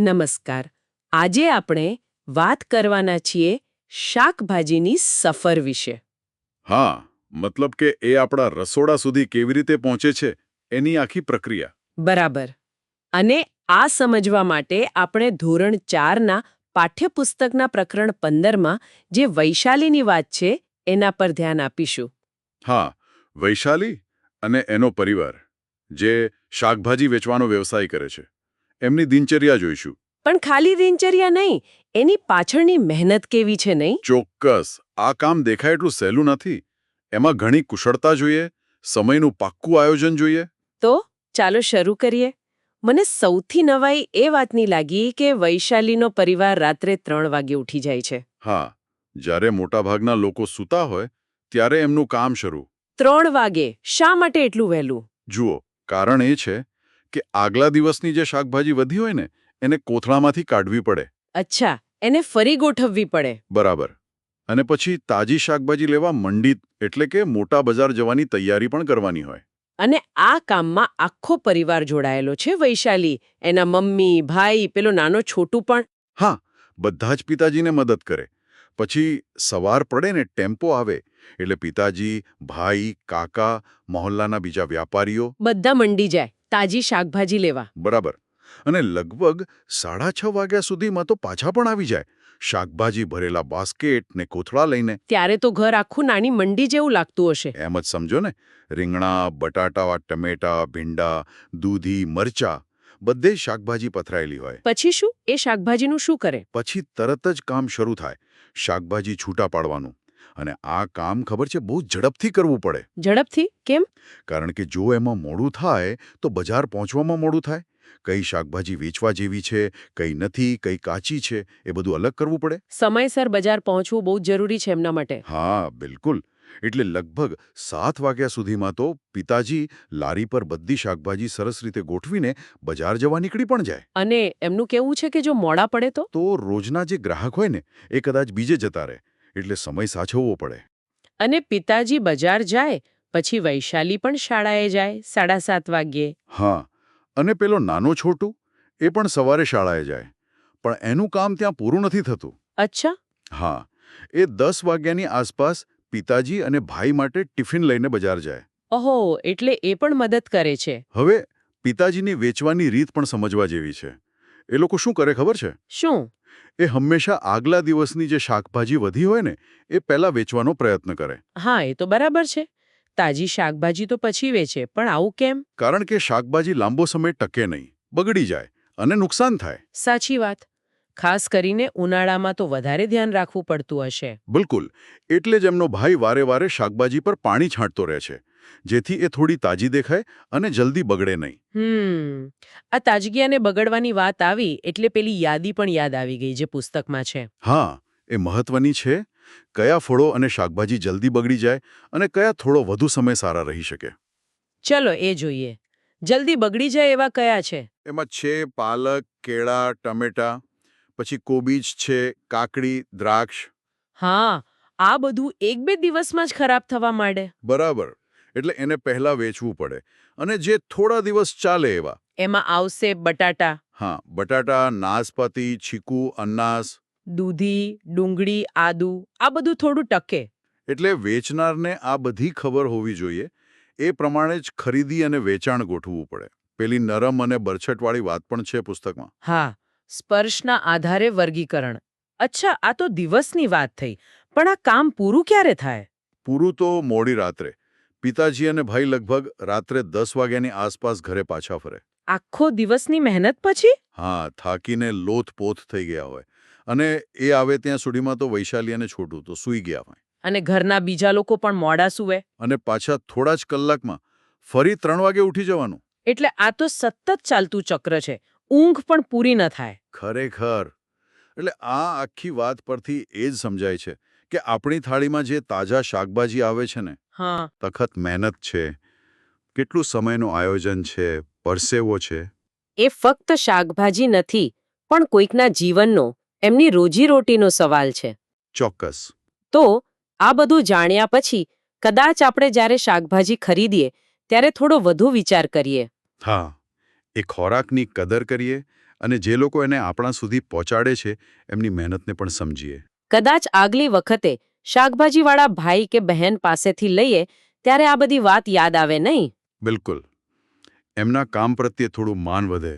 નમસ્કાર. આજે આપણે વાત કરવાના છીએ શાકભાજીની સફર વિશે. હા મતલબ કે એ આપણા રસોડા સુધી કેવી રીતે પહોંચે છે એની આખી પ્રક્રિયા. બરાબર. અને આ સમજવા માટે આપણે ધોરણ ચારના પાઠ્યપુસ્તકના પ્રકરણ પંદરમાં જે વૈશાલીની વાત છે એના પર ધ્યાન આપીશું. હા વૈશાલી અને એનો પરિવાર જે શાકભાજી વેચવાનો વ્યવસાય કરે છે. એમની દિનચર્યા જોઈશું. પણ ખાલી દિનચર્યા નહીં એની પાછળની મહેનત કેવી છે નહીં? ચોક્કસ. આ કામ દેખાય એટલું સહેલું નથી. એમાં ઘણી કુશળતા જોઈએ સમયનું પાક્કું આયોજન જોઈએ. તો ચાલો શરૂ કરીએ. મને સૌથી નવાઈ એ વાતની લાગી કે વૈશાલીનો પરિવાર રાત્રે ત્રણ વાગે ઉઠી જાય છે. હા જ્યારે મોટાભાગના લોકો સૂતા હોય ત્યારે એમનું કામ શરૂ. ત્રણ વાગે. શા માટે એટલું વહેલું? જુઓ કારણ એ છે કે આગલા દિવસની જે શાકભાજી વધી હોય ને એને કોથળામાંથી કાઢવી પડે. અચ્છા એને ફરી ગોઠવવી પડે. બરાબર. અને પછી તાજી શાકભાજી લેવા મંડી એટલે કે મોટા બજાર જવાની તૈયારી પણ કરવાની હોય. અને આ કામમાં આખો પરિવાર જોડાયેલો છે વૈશાલી એના મમ્મી ભાઈ પેલો નાનો છોટું પણ. હા બધા જ પિતાજીને મદદ કરે. પછી સવાર પડે ને ટેમ્પો આવે એટલે પિતાજી ભાઈ કાકા મહોલ્લાના બીજા વ્યાપારીઓ. બધા મંડી જાય. તાજી શાકભાજી લેવા. બરાબર. અને લગભગ સાડા છ વાગ્યા સુધીમાં તો પાછા પણ આવી જાય. શાકભાજી ભરેલા બાસ્કેટ ને કોથળા લઈને. ત્યારે તો ઘર આખું નાની મંડી જેવું લાગતું હશે. એમ જ સમજો ને. રીંગણા બટાટા ટમેટા ભીંડા દૂધી મરચા બધે શાકભાજી પથરાયેલી હોય. પછી શું? એ શાકભાજીનું શું કરે? પછી તરત જ કામ શરૂ થાય. શાકભાજી છૂટા પાડવાનું. અને આ કામ ખબર છે બહુ ઝડપથી કરવું પડે. ઝડપથી? કેમ? કારણ કે જો એમાં મોડું થાય તો બજાર પહોંચવામાં મોડું થાય. કઈ શાકભાજી વેચવા જેવી છે કઈ નથી કઈ કાચી છે એ બધું અલગ કરવું પડે. સમયસર બજાર પહોંચવું બહુ જરૂરી છે એમના માટે. હા બિલકુલ. એટલે લગભગ સાત વાગ્યા સુધીમાં તો પિતાજી લારી પર બધી શાકભાજી સરસ રીતે ગોઠવીને બજાર જવા નીકળી પણ જાય. અને એમનું કેવું છે કે જો મોડા પડે તો? તો રોજના જે ગ્રાહક હોય ને એ કદાચ બીજે જતા રહે. એટલે સમય સાચવવો પડે. અને પિતાજી બજાર જાય પછી વૈશાલી પણ શાળાએ જાય સાડા સાત વાગ્યે. હા અને પેલો નાનો છોટું એ પણ સવારે શાળાએ જાય. પણ એનું કામ ત્યાં પૂરું નથી થતું. અચ્છા. હા એ દસ વાગ્યાની આસપાસ પિતાજી અને ભાઈ માટે ટિફિન લઈને બજાર જાય. ઓહો એટલે એ પણ મદદ કરે છે. હવે પિતાજીની વેચવાની રીત પણ સમજવા જેવી છે. એ લોકો શું કરે ખબર છે? શું? એ હંમેશા આગલા દિવસની જે શાકભાજી વધી હોય ને એ પહેલા વેચવાનો પ્રયત્ન કરે. હા એ તો બરાબર છે. તાજી શાકભાજી તો પછી વેચે પણ આવું કેમ? કારણ કે શાકભાજી લાંબો સમય ટકે નહીં બગડી જાય અને નુકસાન થાય. સાચી વાત. ખાસ કરીને ઉનાળામાં તો વધારે ધ્યાન રાખવું પડતું હશે. બિલકુલ. એટલે જ એમનો ભાઈ વારે વારે શાકભાજી પર પાણી છાંટતો રહે છે. જેથી એ થોડી તાજી દેખાય અને જલ્દી બગડે નહીં. હમ. આ તાજગી અને બગડવાની વાત આવી એટલે પેલી યાદી પણ યાદ આવી ગઈ જે પુસ્તકમાં છે. હા એ મહત્વની છે. કયા ફળો અને શાકભાજી જલ્દી બગડી જાય અને કયા થોડો વધુ સમય સારા રહી શકે? ચલો એ જોઈએ. જલ્દી બગડી જાય એવા કયા છે? એમાં છે પાલક કેળા ટમેટા પછી કોબીજ છે કાકડી દ્રાક્ષ. હા આ બધું એક બે દિવસમાં જ ખરાબ થવા માંડે. બરાબર. એટલે એને પહેલા વેચવું પડે. અને જે થોડા દિવસ ચાલે એવા. એમાં આવશે બટાટા. હા બટાટા નાસપાતી છીકુ અનાસ. દૂધી ડુંગળી આદુ આ બધું થોડું ટકે. એટલે વેચનારને આ બધી ખબર હોવી જોઈએ. એ પ્રમાણે જ ખરીદી અને વેચાણ ગોઠવવું પડે. પેલી નરમ અને બરછટવાળી વાત પણ છે પુસ્તકમાં. હા સ્પર્શના આધારે વર્ગીકરણ. અચ્છા આ તો દિવસની વાત થઈ. પણ આ કામ પૂરું ક્યારે થાય? પૂરું તો મોડી રાત્રે. પિતાજી અને ભાઈ લગભગ રાત્રે દસ વાગ્યાની આસપાસ ઘરે પાછા ફરે. આખો દિવસની મહેનત પછી? હા થાકીને લોથપોથ થઈ ગયા હોય. અને એ આવે ત્યાં સુધીમાં તો વૈશાલી અને છોટું તો સૂઈ ગયા હોય. અને ઘરના બીજા લોકો પણ મોડા સૂવે? અને પાછા થોડા જ કલાકમાં ફરી ત્રણ વાગે ઉઠી જવાનું. એટલે આ તો સતત ચાલતું ચક્ર છે. ઊંઘ પણ પૂરી ન થાય. ખરેખર. એટલે આ આખી વાત પરથી એ જ સમજાય છે કે આપણી થાળીમાં જે તાજા શાકભાજી આવે છે ને હા. તખત મહેનત છે કેટલું સમયનું આયોજન છે પરસેવો છે? એ ફક્ત શાકભાજી નથી પણ કોઈકના જીવનનો એમની રોજીરોટીનો સવાલ છે. ચોક્કસ. તો આ બધું જાણ્યા પછી કદાચ આપણે જ્યારે શાકભાજી ખરીદીએ ત્યારે થોડો વધુ વિચાર કરીએ. હા એ ખોરાકની કદર કરીએ અને જે લોકો એને આપણા સુધી પહોંચાડે છે એમની મહેનતને પણ સમજીએ. કદાચ આગલી વખતે શાકભાજીવાળા ભાઈ કે બહેન પાસેથી લઈએ, ત્યારે આ બધી વાત યાદ આવે નહીં? બિલકુલ. એમના કામ પ્રત્યે થોડું માન વધે.